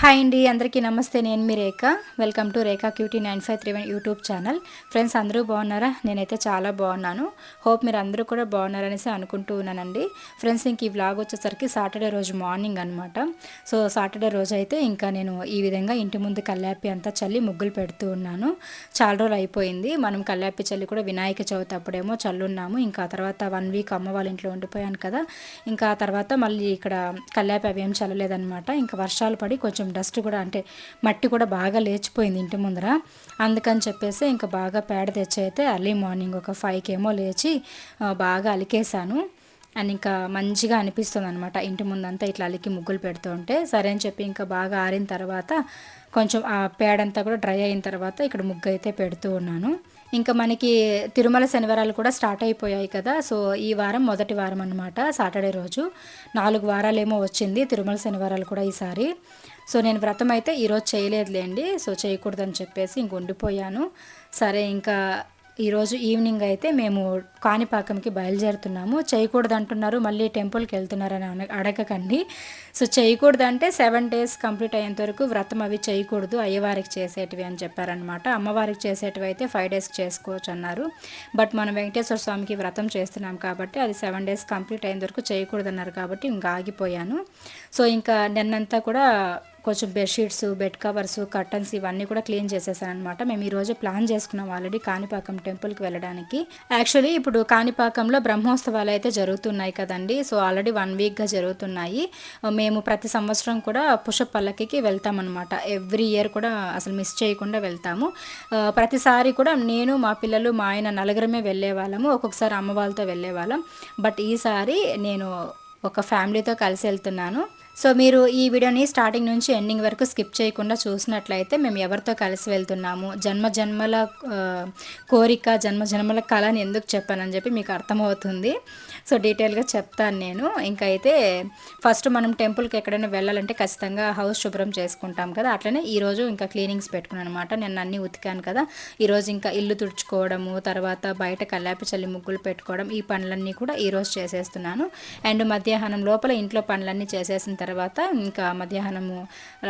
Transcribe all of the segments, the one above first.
Hi అండి అందరికీ నమస్తే. నేను మీ Rekha. Welcome to Rekha cutie nine five three one YouTube channel friends అందరూ బాగున్నారా? నేనైతే చాలా బాగున్నాను. హోప్ మీరు అందరూ కూడా బాగున్నారనేసి అనుకుంటూ ఉన్నానండి. ఫ్రెండ్స్ ఇంక ఈ వ్లాగ్ వచ్చేసరికి సాటర్డే రోజు మార్నింగ్ అనమాట సో సాటర్డే రోజు అయితే ఇంకా నేను ఈ విధంగా ఇంటి ముందు కల్లాపి అంతా చల్లి ముగ్గులు పెడుతూ ఉన్నాను. చాలా రోజులు అయిపోయింది. మనం కల్లాపి చల్లి కూడా వినాయక చవితి అప్పుడేమో చల్లున్నాము. ఇంకా తర్వాత వన్ వీక్ అమ్మ వాళ్ళ ఇంట్లో ఉండిపోయాను కదా. ఇంకా తర్వాత మళ్ళీ ఇక్కడ కల్లాపి అవి ఏం చల్లలేదనమాట ఇంకా వర్షాలు పడి కొంచెం డస్ట్ కూడా అంటే మట్టి కూడా బాగా లేచిపోయింది ఇంటి ముందర. అందుకని చెప్పేసి ఇంకా బాగా పేడ తెచ్చి అయితే అర్లీ మార్నింగ్ ఒక ఫైవ్కి ఏమో లేచి బాగా అలికేసాను అని ఇంకా మంచిగా అనిపిస్తుంది అనమాట ఇంటి ముందంతా ఇట్లా అలికి ముగ్గులు పెడుతూ ఉంటే. సరే అని చెప్పి ఇంకా బాగా ఆరిన తర్వాత కొంచెం ఆ పేడంతా కూడా డ్రై అయిన తర్వాత ఇక్కడ ముగ్గు అయితే పెడుతూ ఉన్నాను. ఇంకా మనకి తిరుమల శనివారాలు కూడా స్టార్ట్ అయిపోయాయి కదా. సో ఈ వారం మొదటి వారం అనమాట సాటర్డే రోజు. నాలుగు వారాలేమో వచ్చింది తిరుమల శనివారాలు కూడా ఈసారి. సో నేను వ్రతం అయితే ఈరోజు చేయలేదులేండి. సో చేయకూడదని చెప్పేసి ఇంక ఉండిపోయాను. సరే ఇంకా ఈరోజు ఈవినింగ్ అయితే మేము కాణిపాకంకి బయలుదేరుతున్నాము. చేయకూడదు అంటున్నారు మళ్ళీ టెంపుల్కి వెళ్తున్నారని అడగకండి. సో చేయకూడదు అంటే సెవెన్ డేస్ కంప్లీట్ అయ్యేంత వరకు వ్రతం అవి చేయకూడదు. అయ్యవారికి చేసేటివి అని చెప్పారనమాట అమ్మవారికి చేసేటివి అయితే ఫైవ్ డేస్ చేసుకోవచ్చు అన్నారు. బట్ మనం వెంకటేశ్వర స్వామికి వ్రతం చేస్తున్నాం కాబట్టి అది సెవెన్ డేస్ కంప్లీట్ అయ్యేంత వరకు చేయకూడదు అన్నారు కాబట్టి ఇంకా ఆగిపోయాను. సో ఇంకా నిన్నంతా కూడా కొంచెం బెడ్షీట్స్ బెడ్ కవర్స్ కర్టన్స్ ఇవన్నీ కూడా క్లీన్ చేసేసాను అనమాట మేము ఈరోజు ప్లాన్ చేసుకున్నాం ఆల్రెడీ కాణిపాకం టెంపుల్కి వెళ్ళడానికి. యాక్చువల్లీ ఇప్పుడు కాణిపాకంలో బ్రహ్మోత్సవాలు అయితే జరుగుతున్నాయి కదండి. సో ఆల్రెడీ వన్ వీక్గా జరుగుతున్నాయి. మేము ప్రతి సంవత్సరం కూడా పుషప్ పల్లకికి వెళ్తామన్నమాట. ఎవ్రీ ఇయర్ కూడా అసలు మిస్ చేయకుండా వెళ్తాము. ప్రతిసారి కూడా నేను మా పిల్లలు మా ఆయన నలుగురమే వెళ్ళే వాళ్ళము ఒక్కొక్కసారి అమ్మ వాళ్ళతో వెళ్ళే వాళ్ళం బట్ ఈసారి నేను ఒక ఫ్యామిలీతో కలిసి వెళ్తున్నాను. సో మీరు ఈ వీడియోని స్టార్టింగ్ నుంచి ఎండింగ్ వరకు స్కిప్ చేయకుండా చూసినట్లయితే మేము ఎవరితో కలిసి వెళ్తున్నాము? జన్మ జన్మల కోరిక జన్మ జన్మల కళ అని ఎందుకు చెప్పానని చెప్పి మీకు అర్థమవుతుంది. సో డీటెయిల్గా చెప్తాను నేను. ఇంకా అయితే ఫస్ట్ మనం టెంపుల్కి ఎక్కడైనా వెళ్ళాలంటే ఖచ్చితంగా హౌస్ శుభ్రం చేసుకుంటాం కదా. అట్లనే ఈరోజు ఇంకా క్లీనింగ్స్ పెట్టుకున్నాను అనమాట నేను అన్నీ ఉతికాను కదా. ఈరోజు ఇంకా ఇల్లు తుడుచుకోవడము తర్వాత బయట కల్లాపి చల్లి ముగ్గులు పెట్టుకోవడం ఈ పనులన్నీ కూడా ఈరోజు చేసేస్తున్నాను. అండ్ మధ్యాహ్నం లోపల ఇంట్లో పనులన్నీ చేసేసిన తర్వాత తర్వాత ఇంకా మధ్యాహ్నము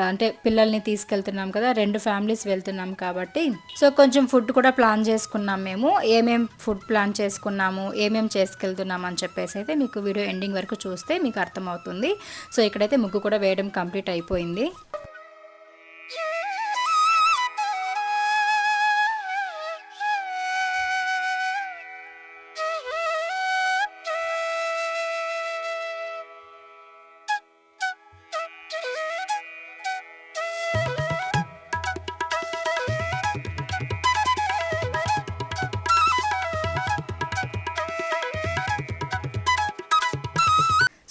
అంటే పిల్లల్ని తీసుకెళ్తున్నాం కదా రెండు ఫ్యామిలీస్ వెళ్తున్నాం కాబట్టి. సో కొంచెం ఫుడ్ కూడా ప్లాన్ చేసుకున్నాం మేము. ఏమేం ఫుడ్ ప్లాన్ చేసుకున్నాము ఏమేం చేసుకెళ్తున్నాం అని చెప్పేసి అయితే మీకు వీడియో ఎండింగ్ వరకు చూస్తే మీకు అర్థమవుతుంది. సో ఇక్కడైతే ముగ్గు కూడా వేయడం కంప్లీట్ అయిపోయింది.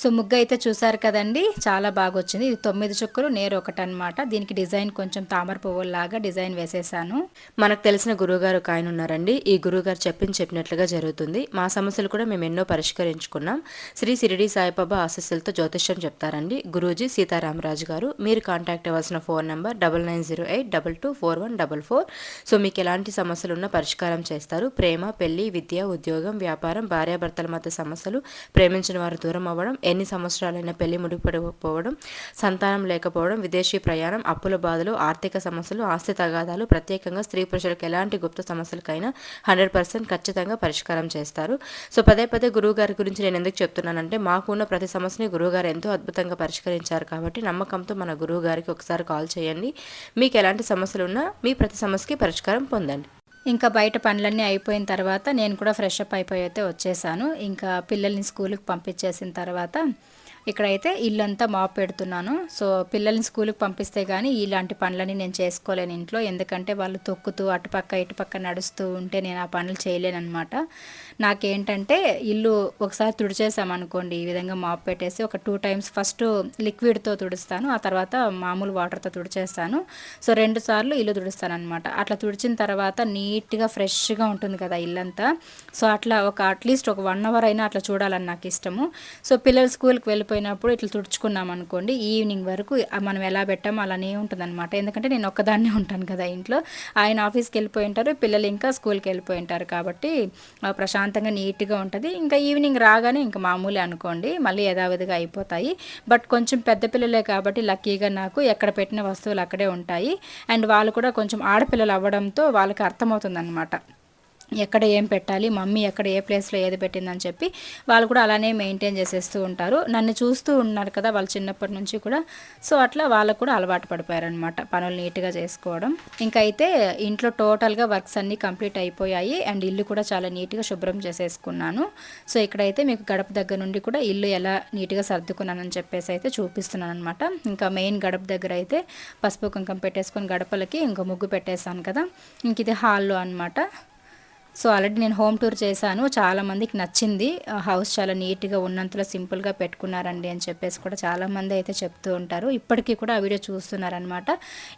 సో ముగ్గు అయితే చూసారు కదండి. చాలా బాగా వచ్చింది ఇది తొమ్మిది చుక్కలు నేరు ఒకటి అనమాట దీనికి డిజైన్ కొంచెం తామర పువ్వులాగా డిజైన్ వేసేసాను. మనకు తెలిసిన గురువుగారు ఒక ఆయన ఉన్నారండి. ఈ గురువుగారు చెప్పింది చెప్పినట్లుగా జరుగుతుంది. మా సమస్యలు కూడా మేము ఎన్నో పరిష్కరించుకున్నాం. శ్రీ సిరిడి సాయిబాబా ఆశస్సులతో జ్యోతిష్యం చెప్తారండి. గురూజీ సీతారామరాజు గారు మీరు కాంటాక్ట్ అవ్వాల్సిన phone number double nine zero eight double two four one double four. So మీకు ఎలాంటి సమస్యలు ఉన్నా పరిష్కారం చేస్తారు. ప్రేమ పెళ్ళి విద్య ఉద్యోగం వ్యాపారం భార్యాభర్తల మధ్య సమస్యలు ప్రేమించిన వారు దూరం అవ్వడం ఎన్ని సంవత్సరాలైనా పెళ్ళి ముడిపడిపోవడం సంతానం లేకపోవడం విదేశీ ప్రయాణం అప్పుల బాధలు ఆర్థిక సమస్యలు ఆస్తి తగాదాలు ప్రత్యేకంగా స్త్రీ పురుషులకు ఎలాంటి గుప్త సమస్యలకైనా హండ్రెడ్ పర్సెంట్ ఖచ్చితంగా పరిష్కారం చేస్తారు. సో పదే పదే గురువు గారి గురించి నేను ఎందుకు చెప్తున్నానంటే మాకు ఉన్న ప్రతి సమస్యని గురువుగారు ఎంతో అద్భుతంగా పరిష్కరించారు కాబట్టి నమ్మకంతో మన గురువు గారికి ఒకసారి కాల్ చేయండి. మీకు ఎలాంటి సమస్యలు ఉన్నా మీ ప్రతి సమస్యకి పరిష్కారం పొందండి. ఇంకా బయట పనులన్నీ అయిపోయిన తర్వాత నేను కూడా ఫ్రెష్ అప్ అయిపోయితే అయితే వచ్చేసాను. ఇంకా పిల్లల్ని స్కూల్కి పంపించేసిన తర్వాత ఇక్కడైతే ఇల్లంతా మాప్ పెడుతున్నాను. సో పిల్లల్ని స్కూల్కి పంపిస్తే కానీ ఇలాంటి పనులని నేను చేసుకోలేను ఇంట్లో. ఎందుకంటే వాళ్ళు తొక్కుతూ అటుపక్క ఇటుపక్క నడుస్తూ ఉంటే నేను ఆ పనులు చేయలేనమాట నాకేంటంటే ఇల్లు ఒకసారి తుడిచేసామనుకోండి ఈ విధంగా మాప్ పెట్టేసి ఒక టూ టైమ్స్ ఫస్ట్ లిక్విడ్తో తుడుస్తాను ఆ తర్వాత మామూలు వాటర్తో తుడిచేస్తాను. సో రెండు సార్లు ఇల్లు తుడుస్తాను అనమాట అట్లా తుడిచిన తర్వాత నీట్గా ఫ్రెష్గా ఉంటుంది కదా ఇల్లంతా. సో అట్లా ఒక అట్లీస్ట్ ఒక వన్ అవర్ అయినా అట్లా చూడాలని నాకు ఇష్టము. సో పిల్లలు స్కూల్కి వెళ్ళిపోయినప్పుడు ఇట్లా తుడుచుకున్నాం అనుకోండి ఈవినింగ్ వరకు మనం ఎలా పెట్టామో అలానే ఉంటుంది అనమాట ఎందుకంటే నేను ఒక్కదాన్నే ఉంటాను కదా ఇంట్లో. ఆయన ఆఫీస్కి వెళ్ళిపోయి ఉంటారు పిల్లలు ఇంకా స్కూల్కి వెళ్ళిపోయి ఉంటారు కాబట్టి ప్రశాంత్ ప్రశాంతంగా నీట్గా ఉంటుంది. ఇంకా ఈవినింగ్ రాగానే ఇంకా మామూలే అనుకోండి. మళ్ళీ యథావిధిగా అయిపోతాయి. బట్ కొంచెం పెద్ద పిల్లలే కాబట్టి లక్కీగా నాకు ఎక్కడ పెట్టిన వస్తువులు అక్కడే ఉంటాయి. అండ్ వాళ్ళు కూడా కొంచెం ఆడపిల్లలు అవ్వడంతో వాళ్ళకి అర్థమవుతుంది అనమాట ఎక్కడ ఏం పెట్టాలి మమ్మీ ఎక్కడ ఏ ప్లేస్లో ఏది పెట్టిందని చెప్పి వాళ్ళు కూడా అలానే మెయింటైన్ చేసేస్తూ ఉంటారు. నన్ను చూస్తూ ఉన్నారు కదా వాళ్ళు చిన్నప్పటి నుంచి కూడా. సో అట్లా వాళ్ళకు కూడా అలవాటు పడిపోయారనమాట పనులు నీట్గా చేసుకోవడం. ఇంకా అయితే ఇంట్లో టోటల్గా వర్క్స్ అన్నీ కంప్లీట్ అయిపోయాయి. అండ్ ఇల్లు కూడా చాలా నీట్గా శుభ్రం చేసేసుకున్నాను. సో ఇక్కడైతే మీకు గడప దగ్గర నుండి కూడా ఇల్లు ఎలా నీట్గా సర్దుకున్నానని చెప్పేసి అయితే చూపిస్తున్నాను అనమాట ఇంకా మెయిన్ గడప దగ్గర అయితే పసుపు కుంకం పెట్టేసుకొని గడపలకి ఇంకా ముగ్గు పెట్టేశాను కదా. ఇంక ఇది హాల్లో అనమాట సో ఆల్రెడీ నేను హోమ్ టూర్ చేశాను. చాలా మందికి నచ్చింది. హౌస్ చాలా నీట్గా ఉన్నంతలో సింపుల్గా పెట్టుకున్నారండి అని చెప్పేసి కూడా చాలామంది అయితే చెప్తూ ఉంటారు. ఇప్పటికీ కూడా ఆ వీడియో చూస్తున్నారనమాట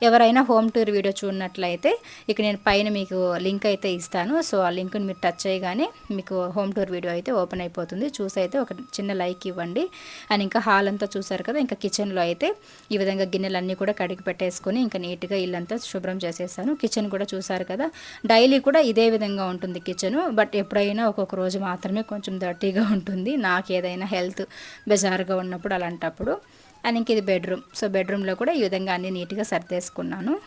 ఎవరైనా హోమ్ టూర్ వీడియో చూడనట్లయితే ఇక నేను పైన మీకు లింక్ అయితే ఇస్తాను. సో ఆ లింక్ని మీరు టచ్ చేయగానే మీకు హోమ్ టూర్ వీడియో అయితే ఓపెన్ అయిపోతుంది. చూసి అయితే ఒక చిన్న లైక్ ఇవ్వండి. అండ్ ఇంకా హాల్ అంతా చూసారు కదా ఇంకా కిచెన్లో అయితే ఈ విధంగా గిన్నెలన్నీ కూడా కడిగి పెట్టేసుకొని ఇంకా నీట్గా ఇల్లంతా శుభ్రం చేసేసాను కిచెన్ కూడా చూసారు కదా డైలీ కూడా ఇదే విధంగా ఉంటుంది. కిచెన్ బట్ ఎప్పుడైనా ఒక్కొక్క రోజు మాత్రమే కొంచెం డర్టీగా ఉంటుంది. నాకు ఏదైనా హెల్త్ బెజార్గా ఉన్నప్పుడు అలాంటప్పుడు. అండ్ ఇంక ఇది బెడ్రూమ్ సో బెడ్రూమ్లో కూడా ఈ విధంగా అన్ని నీట్గా సర్దేసుకున్నాను.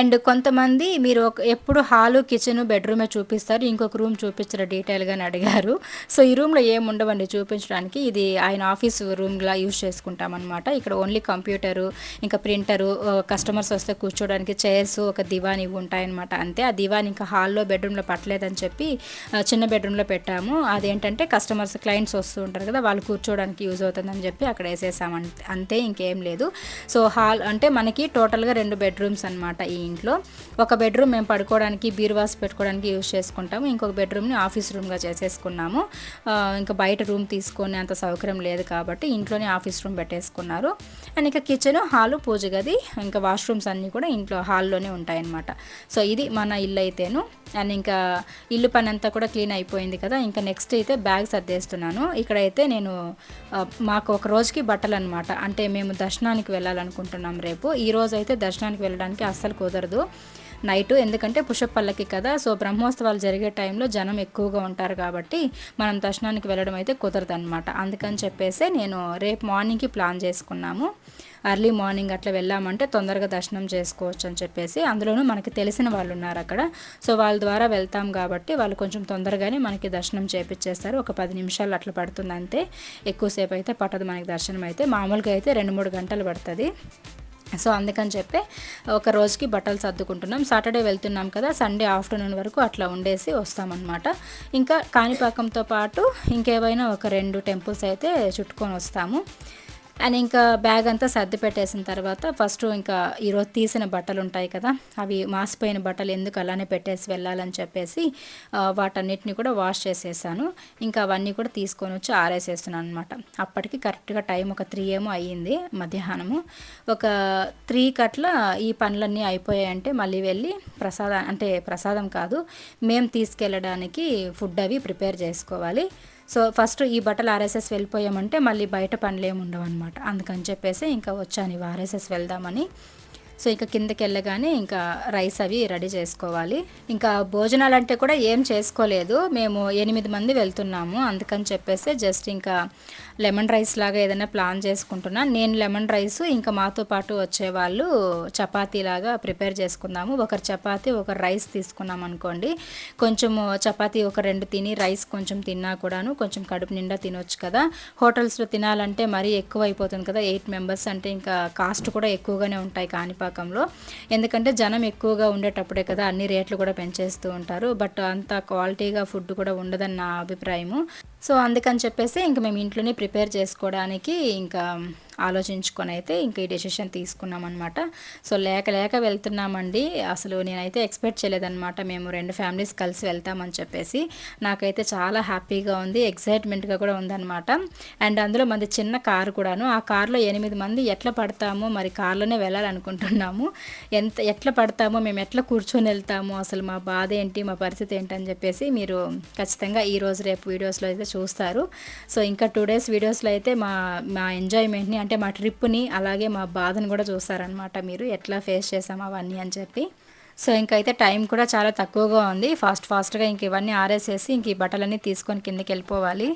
అండ్ కొంతమంది మీరు ఒక ఎప్పుడు హాలు కిచెన్ బెడ్రూమే చూపిస్తారు. ఇంకొక రూమ్ చూపించరు డీటెయిల్గా అని అడిగారు. సో ఈ రూమ్లో ఏముండవండి చూపించడానికి. ఇది ఆయన ఆఫీస్ రూమ్లా యూజ్ చేసుకుంటామన్నమాట. ఇక్కడ ఓన్లీ కంప్యూటరు ఇంకా ప్రింటరు కస్టమర్స్ వస్తే కూర్చోడానికి చైర్స్ ఒక దివాన్ ఇవి ఉంటాయన్నమాట. అంతే. ఆ దివాన్ ఇంకా హాల్లో బెడ్రూమ్లో పట్టలేదని చెప్పి చిన్న బెడ్రూమ్లో పెట్టాము. అదేంటంటే కస్టమర్స్ క్లయింట్స్ వస్తూ ఉంటారు కదా వాళ్ళు కూర్చోవడానికి యూజ్ అవుతుందని చెప్పి అక్కడ వేసేసాం అంతే ఇంకేం లేదు. సో హాల్ అంటే మనకి టోటల్గా రెండు బెడ్రూమ్స్ అనమాట ఈ ఇంట్లో. ఒక బెడ్రూమ్ మేము పడుకోవడానికి బీరువాస్ పెట్టుకోవడానికి యూజ్ చేసుకుంటాము. ఇంకొక బెడ్రూమ్ని ఆఫీస్ రూమ్గా చేసేసుకున్నాము. ఇంకా బయట రూమ్ తీసుకునే అంత సౌకర్యం లేదు కాబట్టి ఇంట్లోనే ఆఫీస్ రూమ్ పెట్టేసుకున్నారు. అండ్ ఇంకా కిచెన్ హాలు పూజ గది ఇంకా వాష్రూమ్స్ అన్నీ కూడా ఇంట్లో హాల్లోనే ఉంటాయన్నమాట. సో ఇది మన ఇల్లు అయితేను. అండ్ ఇంకా ఇల్లు పని అంతా కూడా క్లీన్ అయిపోయింది కదా ఇంకా నెక్స్ట్ అయితే బ్యాగ్ సర్దేస్తున్నాను. ఇక్కడైతే నేను మాకు ఒక రోజుకి బట్టలు అనమాట అంటే మేము దర్శనానికి వెళ్ళాలనుకుంటున్నాం రేపు. ఈ రోజు అయితే దర్శనానికి వెళ్ళడానికి అస్సలు కుదరదు. నైట్ ఎందుకంటే పుషప్ పల్లకి కదా సో బ్రహ్మోత్సవాలు జరిగే టైంలో జనం ఎక్కువగా ఉంటారు కాబట్టి మనం దర్శనానికి వెళ్ళడం అయితే కుదరదు అనమాట అందుకని చెప్పేసి నేను రేపు మార్నింగ్కి ప్లాన్ చేసుకున్నాము. అర్లీ మార్నింగ్ అట్లా వెళ్ళామంటే తొందరగా దర్శనం చేసుకోవచ్చు అని చెప్పేసి అందులోనూ మనకి తెలిసిన వాళ్ళు ఉన్నారు అక్కడ. సో వాళ్ళ ద్వారా వెళ్తాం కాబట్టి వాళ్ళు కొంచెం తొందరగానే మనకి దర్శనం చేపించేస్తారు ఒక పది నిమిషాలు అట్లా పడుతుంది అంతే. ఎక్కువసేపు అయితే పట్టదు మనకి దర్శనం అయితే. మామూలుగా అయితే రెండు మూడు గంటలు పడుతుంది. సో అందుకని చెప్పి ఒక రోజుకి బట్టలు సర్దుకుంటున్నాం. సాటర్డే వెళ్తున్నాం కదా సండే ఆఫ్టర్నూన్ వరకు అట్లా ఉండేసి వస్తామన్నమాట. ఇంకా కాణిపాకంతో పాటు ఇంకేవైనా ఒక రెండు టెంపుల్స్ అయితే చుట్టుకొని వస్తాము. అండ్ ఇంకా బ్యాగ్ అంతా సర్ది పెట్టేసిన తర్వాత ఫస్ట్ ఇంకా ఈరోజు తీసిన బట్టలు ఉంటాయి కదా అవి మాసిపోయిన బట్టలు ఎందుకు అలానే పెట్టేసి వెళ్ళాలని చెప్పేసి వాటన్నిటిని కూడా వాష్ చేసేసాను. ఇంకా అవన్నీ కూడా తీసుకొని వచ్చి ఆరేసేస్తున్నాను అనమాట అప్పటికి కరెక్ట్గా టైం ఒక త్రీ ఏమో అయ్యింది మధ్యాహ్నము. ఒక త్రీ కట్ల ఈ పనులన్నీ అయిపోయాయంటే మళ్ళీ వెళ్ళి ప్రసాదం అంటే ప్రసాదం కాదు మేము తీసుకెళ్ళడానికి ఫుడ్ అవి ప్రిపేర్ చేసుకోవాలి. సో ఫస్ట్ ఈ బట్టలు ఆర్ఎస్ఎస్ వెళ్ళిపోయామంటే మళ్ళీ బయట పనులు ఏమి ఉండవు అనమాట అందుకని చెప్పేసి ఇంకా వచ్చాను ఇవి ఆర్ఎస్ఎస్ వెళ్దామని. సో ఇంకా కిందకి వెళ్ళగానే ఇంకా రైస్ అవి రెడీ చేసుకోవాలి. ఇంకా భోజనాలు అంటే కూడా ఏం చేసుకోలేదు. మేము ఎనిమిది మంది వెళ్తున్నాము. అందుకని చెప్పేసి జస్ట్ ఇంకా లెమన్ రైస్ లాగా ఏదైనా ప్లాన్ చేసుకుంటున్నా. నేను లెమన్ రైస్ ఇంకా మాతో పాటు వచ్చేవాళ్ళు చపాతీ లాగా ప్రిపేర్ చేసుకుందాము. ఒకరు చపాతీ ఒకరు రైస్ తీసుకున్నాం అనుకోండి. కొంచెం చపాతీ ఒక రెండు తిని రైస్ కొంచెం తిన్నా కూడాను కొంచెం కడుపు నిండా తినొచ్చు కదా. హోటల్స్లో తినాలంటే మరీ ఎక్కువ అయిపోతుంది కదా. ఎయిట్ మెంబర్స్ అంటే ఇంకా కాస్ట్ కూడా ఎక్కువగానే ఉంటాయి కాణిపాకంలో. ఎందుకంటే జనం ఎక్కువగా ఉండేటప్పుడే కదా అన్ని రేట్లు కూడా పెంచేస్తూ ఉంటారు. బట్ అంత క్వాలిటీగా ఫుడ్ కూడా ఉండదని నా అభిప్రాయము. సో అందుకని చెప్పేసి ఇంకా మేము ఇంట్లోనే ప్రిపేర్ చేసుకోవడానికి ఇంకా ఆలోచించుకొని అయితే ఇంకా ఈ డెసిషన్ తీసుకున్నాం అనమాట సో లేక లేక వెళ్తున్నామండి. అసలు నేనైతే ఎక్స్పెక్ట్ చేయలేదన్నమాట. మేము రెండు ఫ్యామిలీస్ కలిసి వెళ్తామని చెప్పేసి నాకైతే చాలా హ్యాపీగా ఉంది ఎక్సైట్మెంట్గా కూడా ఉందన్నమాట. అండ్ అందులో మంది చిన్న కారు కూడాను ఆ కారులో ఎనిమిది మంది ఎట్లా పడతామో మరి కార్లోనే వెళ్ళాలనుకుంటున్నాము. ఎంత ఎట్లా పడతామో మేము ఎట్లా కూర్చొని వెళ్తాము అసలు మా బాధ ఏంటి మా పరిస్థితి ఏంటి అని చెప్పేసి మీరు ఖచ్చితంగా ఈ రోజు రేపు వీడియోస్లో అయితే చూస్తారు. సో ఇంకా టూ డేస్ వీడియోస్లో అయితే మా మా ఎంజాయ్మెంట్ని అంటే అంటే మా ట్రిప్ని అలాగే మా బాధను కూడా చూస్తారనమాట మీరు. ఎట్లా ఫేస్ చేసాము అవన్నీ అని చెప్పి. సో ఇంకైతే టైం కూడా చాలా తక్కువగా ఉంది. ఫాస్ట్ ఫాస్ట్గా ఇంక ఇవన్నీ ఆరేసేసి ఇంక ఈ బట్టలన్నీ తీసుకొని కిందకి వెళ్ళిపోవాలి.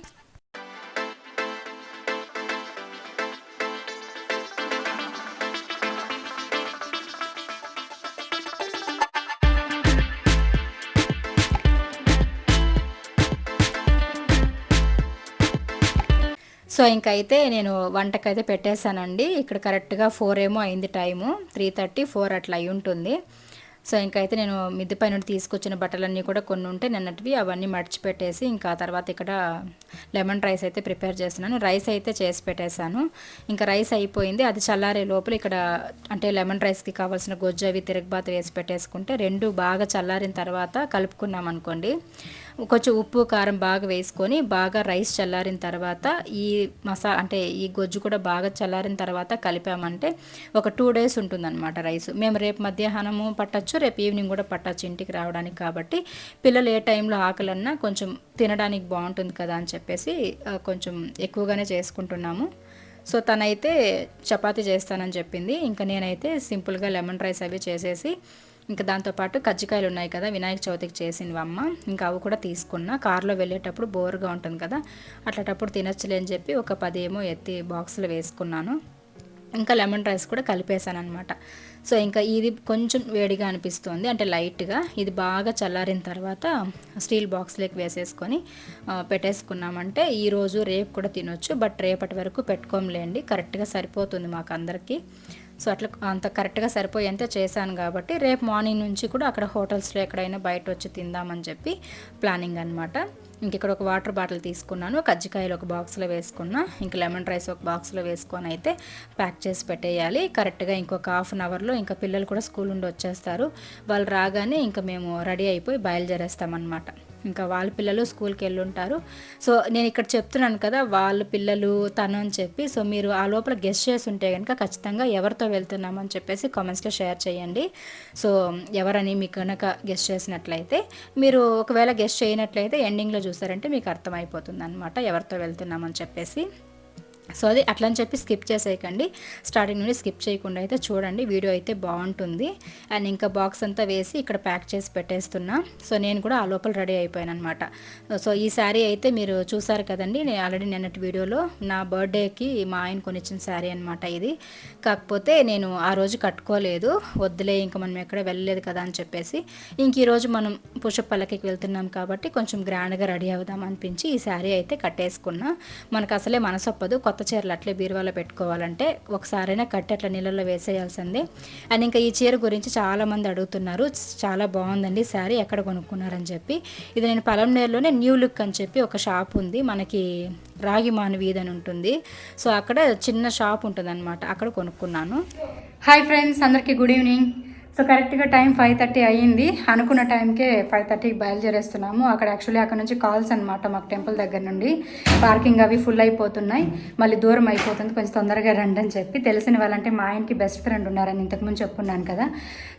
సో ఇంకైతే నేను వంటకైతే పెట్టేశానండి. ఇక్కడ కరెక్ట్గా ఫోర్ ఏమో అయింది టైము. త్రీ థర్టీ ఫోర్ అట్లా అయి ఉంటుంది. సో ఇంకైతే నేను మిద్ది పైన తీసుకొచ్చిన బట్టలన్నీ కూడా కొన్ని ఉంటే నిన్నటివి అవన్నీ మడిచిపెట్టేసి ఇంకా తర్వాత ఇక్కడ లెమన్ రైస్ అయితే ప్రిపేర్ చేస్తున్నాను. రైస్ అయితే చేసి పెట్టేశాను. ఇంకా రైస్ అయిపోయింది. అది చల్లారే లోపల ఇక్కడ అంటే లెమన్ రైస్కి కావాల్సిన గొజ్జు అవి తిరగబాత వేసి పెట్టేసుకుంటే రెండు బాగా చల్లారిన తర్వాత కలుపుకున్నాం అనుకోండి కొంచెం ఉప్పు కారం బాగా వేసుకొని బాగా రైస్ చల్లారిన తర్వాత ఈ మసా అంటే ఈ గొజ్జు కూడా బాగా చల్లారిన తర్వాత కలిపామంటే ఒక టూ డేస్ ఉంటుందన్నమాట రైస్. మేము రేపు మధ్యాహ్నము పట్టచ్చు రేపు ఈవినింగ్ కూడా పట్టచ్చు ఇంటికి రావడానికి కాబట్టి పిల్లలు ఏ టైంలో ఆకలన్నా కొంచెం తినడానికి బాగుంటుంది కదా అని చెప్పేసి కొంచెం ఎక్కువగానే చేసుకుంటున్నాము. సో తనైతే చపాతీ చేస్తానని చెప్పింది. ఇంకా నేనైతే సింపుల్గా లెమన్ రైస్ అవి చేసేసి ఇంకా దాంతోపాటు కజ్జికాయలు ఉన్నాయి కదా వినాయక చవితికి చేసినవి అమ్మ. ఇంకా అవి కూడా తీసుకున్నా. కారులో వెళ్ళేటప్పుడు బోర్గా ఉంటుంది కదా అట్లాటప్పుడు తినచ్చులే అని చెప్పి ఒక పదేమో ఎత్తి బాక్స్లో వేసుకున్నాను. ఇంకా లెమన్ రైస్ కూడా కలిపేశాను అనమాట సో ఇంకా ఇది కొంచెం వేడిగా అనిపిస్తుంది అంటే లైట్గా. ఇది బాగా చల్లారిన తర్వాత స్టీల్ బాక్స్లోకి వేసేసుకొని పెట్టేసుకున్నామంటే ఈరోజు రేపు కూడా తినొచ్చు బట్ రేపటి వరకు పెట్టుకోంలేండి. కరెక్ట్గా సరిపోతుంది మాకు అందరికీ. సో అట్లా అంత కరెక్ట్గా సరిపోయేంత చేశాను కాబట్టి రేపు మార్నింగ్ నుంచి కూడా అక్కడ హోటల్స్లో ఎక్కడైనా బయట వచ్చి తిందామని చెప్పి ప్లానింగ్ అనమాట ఇంక ఇక్కడ ఒక వాటర్ బాటిల్ తీసుకున్నాను కజ్జికాయలు ఒక బాక్స్లో వేసుకున్నా ఇంక లెమన్ రైస్ ఒక బాక్స్లో వేసుకొని అయితే ప్యాక్ చేసి పెట్టేయాలి. కరెక్ట్గా ఇంకొక హాఫ్ అన్ అవర్లో ఇంకా పిల్లలు కూడా స్కూల్ నుండి వచ్చేస్తారు. వాళ్ళు రాగానే ఇంకా మేము రెడీ అయిపోయి బయలుదేరేస్తామన్నమాట. ఇంకా వాళ్ళ పిల్లలు స్కూల్కి వెళ్ళుంటారు. సో నేను ఇక్కడ చెప్తున్నాను కదా వాళ్ళ పిల్లలు తను అని చెప్పి. సో మీరు ఆ లోపల గెస్ట్ చేసి ఉంటే కనుక ఖచ్చితంగా ఎవరితో వెళ్తున్నామని చెప్పేసి కామెంట్స్లో షేర్ చేయండి. సో ఎవరని మీకు కనుక గెస్ట్ చేసినట్లయితే మీరు ఒకవేళ గెస్ట్ చేయనట్లయితే ఎండింగ్లో చూసారంటే మీకు అర్థమైపోతుంది అనమాట ఎవరితో వెళ్తున్నామని చెప్పేసి. సో అది అట్లా అని చెప్పి స్కిప్ చేసేయకండి. స్టార్టింగ్ నుండి స్కిప్ చేయకుండా అయితే చూడండి. వీడియో అయితే బాగుంటుంది. అండ్ ఇంకా బాక్స్ అంతా వేసి ఇక్కడ ప్యాక్ చేసి పెట్టేస్తున్నా. సో నేను కూడా ఆ లోపల రెడీ అయిపోయాను అనమాట సో ఈ శారీ అయితే మీరు చూసారు కదండి. నేను ఆల్రెడీ నిన్నటి వీడియోలో నా బర్త్డేకి మా ఆయన కొనిచ్చిన శారీ అనమాట ఇది. కాకపోతే నేను ఆ రోజు కట్టుకోలేదు. వద్దులే ఇంకా మనం ఎక్కడ వెళ్ళలేదు కదా అని చెప్పేసి. ఇంక ఈరోజు మనం పుషప్ పల్లకి వెళ్తున్నాం కాబట్టి కొంచెం గ్రాండ్గా రెడీ అవుదాం అనిపించి ఈ శారీ అయితే కట్టేసుకున్నా. మనకు అసలే మనసొప్పదు. కొత్త కొత్త చీరలు అట్లే బీరువాలో పెట్టుకోవాలంటే ఒకసారైనా కట్టి అట్లా నీళ్ళలో వేసేయాల్సిందే. అండ్ ఇంకా ఈ చీర గురించి చాలామంది అడుగుతున్నారు. చాలా బాగుందండి శారీ ఎక్కడ కొనుక్కున్నారని చెప్పి. ఇది నేను పలంనేరులోనే న్యూ లుక్ అని చెప్పి ఒక షాప్ ఉంది. మనకి రాగి మాను వీధి అని ఉంటుంది. సో అక్కడ చిన్న షాప్ ఉంటుంది అక్కడ కొనుక్కున్నాను. హాయ్ ఫ్రెండ్స్ అందరికీ గుడ్ ఈవినింగ్. సో కరెక్ట్గా టైం ఫైవ్ థర్టీ అయ్యింది. అనుకున్న టైంకే ఫైవ్ థర్టీకి బయలుదేరేస్తున్నాము. అక్కడ యాక్చువల్లీ అక్కడ నుంచి కాల్స్ అనమాట మాకు టెంపుల్ దగ్గర నుండి. పార్కింగ్ అవి ఫుల్ అయిపోతున్నాయి. మళ్ళీ దూరం అయిపోతుంది. కొంచెం తొందరగా రండి అని చెప్పి. తెలిసిన వాళ్ళంటే మా ఆయనకి బెస్ట్ ఫ్రెండ్ ఉన్నారని ఇంతకుముందు చెప్పున్నాను కదా.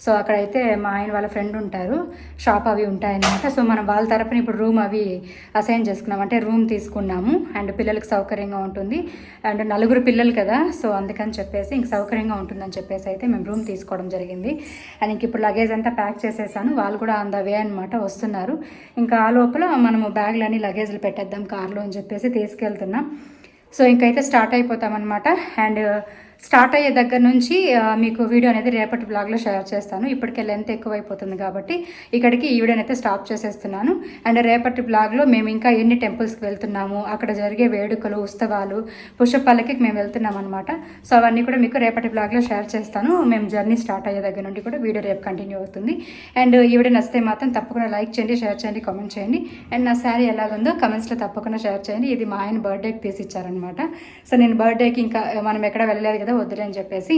సో అక్కడైతే మా ఆయన వాళ్ళ ఫ్రెండ్ ఉంటారు. షాప్ అవి ఉంటాయన్నమాట. సో మనం వాళ్ళ తరపున ఇప్పుడు రూమ్ అవి అసైన్ చేసుకున్నాం. అంటే రూమ్ తీసుకున్నాము. అండ్ పిల్లలకు సౌకర్యంగా ఉంటుంది. అండ్ నలుగురు పిల్లలు కదా. సో అందుకని చెప్పేసి ఇంక సౌకర్యంగా ఉంటుందని చెప్పేసి అయితే మేము రూమ్ తీసుకోవడం జరిగింది. అండ్ ఇంక ఇప్పుడు లగేజ్ అంతా ప్యాక్ చేసేసాను. వాళ్ళు కూడా ఆన్ ద వే అనమాట వస్తున్నారు. ఇంకా ఆ లోపల మనము బ్యాగ్లన్నీ లగేజ్లు పెట్టేద్దాం కార్లో అని చెప్పేసి తీసుకెళ్తున్నాం. సో ఇంకైతే స్టార్ట్ అయిపోతామన్నమాట. అండ్ స్టార్ట్ అయ్యే దగ్గర నుంచి మీకు వీడియో అనేది రేపటి బ్లాగ్లో షేర్ చేస్తాను. ఇప్పటికే లెంత్ ఎక్కువైపోతుంది కాబట్టి ఇక్కడికి ఈ వీడియోని అయితే స్టాప్ చేసేస్తున్నాను. అండ్ రేపటి బ్లాగ్లో మేము ఇంకా ఎన్ని టెంపుల్స్కి వెళ్తున్నాము అక్కడ జరిగే వేడుకలు ఉత్సవాలు పుష్పపాలకి మేము వెళ్తున్నాం అనమాట సో అవన్నీ కూడా మీకు రేపటి బ్లాగ్లో షేర్ చేస్తాను. మేము జర్నీ స్టార్ట్ అయ్యే దగ్గర నుండి కూడా వీడియో రేపు కంటిన్యూ అవుతుంది. అండ్ ఈ వీడియో నచ్చితే మాత్రం తప్పకుండా లైక్ చేయండి షేర్ చేయండి కామెంట్ చేయండి. అండ్ నా శారీ ఎలాగుందో కమెంట్స్లో తప్పకుండా షేర్ చేయండి. ఇది మా ఆయన బర్త్డేకి తీసి ఇచ్చారనమాట సో నేను బర్త్డేకి ఇంకా మనం ఎక్కడ వెళ్ళలేదు కదా వద్దులే అని చెప్పేసి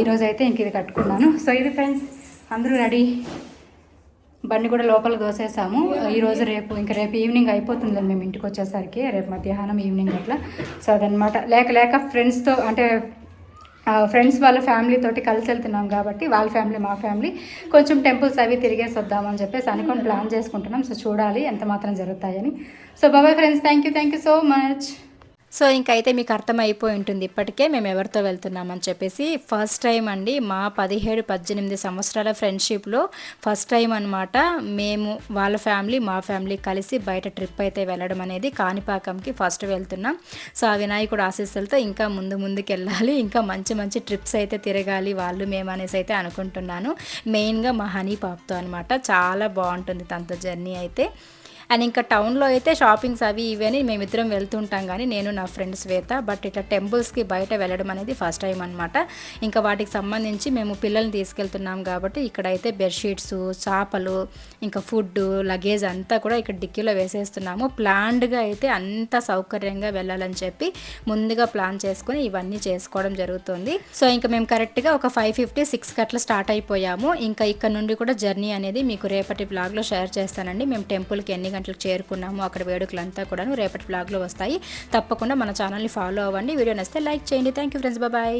ఈరోజు అయితే ఇంక ఇది కట్టుకున్నాను. సో ఇది ఫ్రెండ్స్ అందరూ రెడీ. బండి కూడా లోపల దోసేసాము. ఈరోజు రేపు ఇంకా రేపు ఈవినింగ్ అయిపోతుంది మేము ఇంటికి వచ్చేసరికి. రేపు మధ్యాహ్నం ఈవినింగ్ అట్లా. సో అదనమాట లేక లేక ఫ్రెండ్స్తో అంటే ఫ్రెండ్స్ వాళ్ళ ఫ్యామిలీ తోటి కలిసి వెళ్తున్నాం కాబట్టి వాళ్ళ ఫ్యామిలీ మా ఫ్యామిలీ కొంచెం టెంపుల్స్ అవి తిరిగేసి వద్దామని చెప్పేసి అనుకొని ప్లాన్ చేసుకుంటున్నాం. సో చూడాలి ఎంత మాత్రం జరుగుతాయని. సో బాబాయ్ friends thank you thank you so much so ఇంకైతే మీకు అర్థమైపోయి ఉంటుంది ఇప్పటికే మేము ఎవరితో వెళ్తున్నామని చెప్పేసి ఫస్ట్ టైం అండి మా పదిహేడు పద్దెనిమిది సంవత్సరాల ఫ్రెండ్షిప్లో ఫస్ట్ టైం అనమాట మేము వాళ్ళ ఫ్యామిలీ మా ఫ్యామిలీ కలిసి బయట ట్రిప్ అయితే వెళ్ళడం అనేది కాణిపాకంకి ఫస్ట్ వెళ్తున్నాం. సో ఆ వినాయకుడు ఆశీస్సులతో ఇంకా ముందు ముందుకు వెళ్ళాలి ఇంకా మంచి మంచి ట్రిప్స్ అయితే తిరగాలి వాళ్ళు మేము అనేసి అయితే అనుకుంటున్నాను. మెయిన్గా మా హనీ పాప్తో అనమాట చాలా బాగుంటుంది తనతో జర్నీ అయితే. అండ్ ఇంకా టౌన్లో అయితే షాపింగ్స్ అవి ఇవి అని మేమిద్దరం వెళ్తుంటాం కానీ నేను నా ఫ్రెండ్ శ్వేత. బట్ ఇట్లా టెంపుల్స్కి బయట వెళ్ళడం అనేది ఫస్ట్ టైం అనమాట ఇంకా వాటికి సంబంధించి మేము పిల్లల్ని తీసుకెళ్తున్నాం కాబట్టి ఇక్కడైతే బెడ్షీట్స్ చేపలు ఇంకా ఫుడ్ లగేజ్ అంతా కూడా ఇక్కడ డిక్కీలో వేసేస్తున్నాము. ప్లాన్డ్గా అయితే అంత సౌకర్యంగా వెళ్ళాలని చెప్పి ముందుగా ప్లాన్ చేసుకుని ఇవన్నీ చేసుకోవడం జరుగుతుంది. సో ఇంకా మేము కరెక్ట్గా ఒక ఫైవ్ ఫిఫ్టీ సిక్స్కి అట్లా స్టార్ట్ అయిపోయాము. ఇంకా ఇక్కడ నుండి కూడా జర్నీ అనేది మీకు రేపటి బ్లాగ్లో షేర్ చేస్తానండి. మేము టెంపుల్కి ఎన్ని గంటలకు చేరుకున్నాము. అక్కడ వేడుకలంతా కూడా రేపటి బ్లాగ్లో వస్తాయి. తప్పకుండా మన ఛానల్ని ఫాలో అవ్వండి. వీడియో నచ్చితే లైక్ చేయండి. Thank you friends bye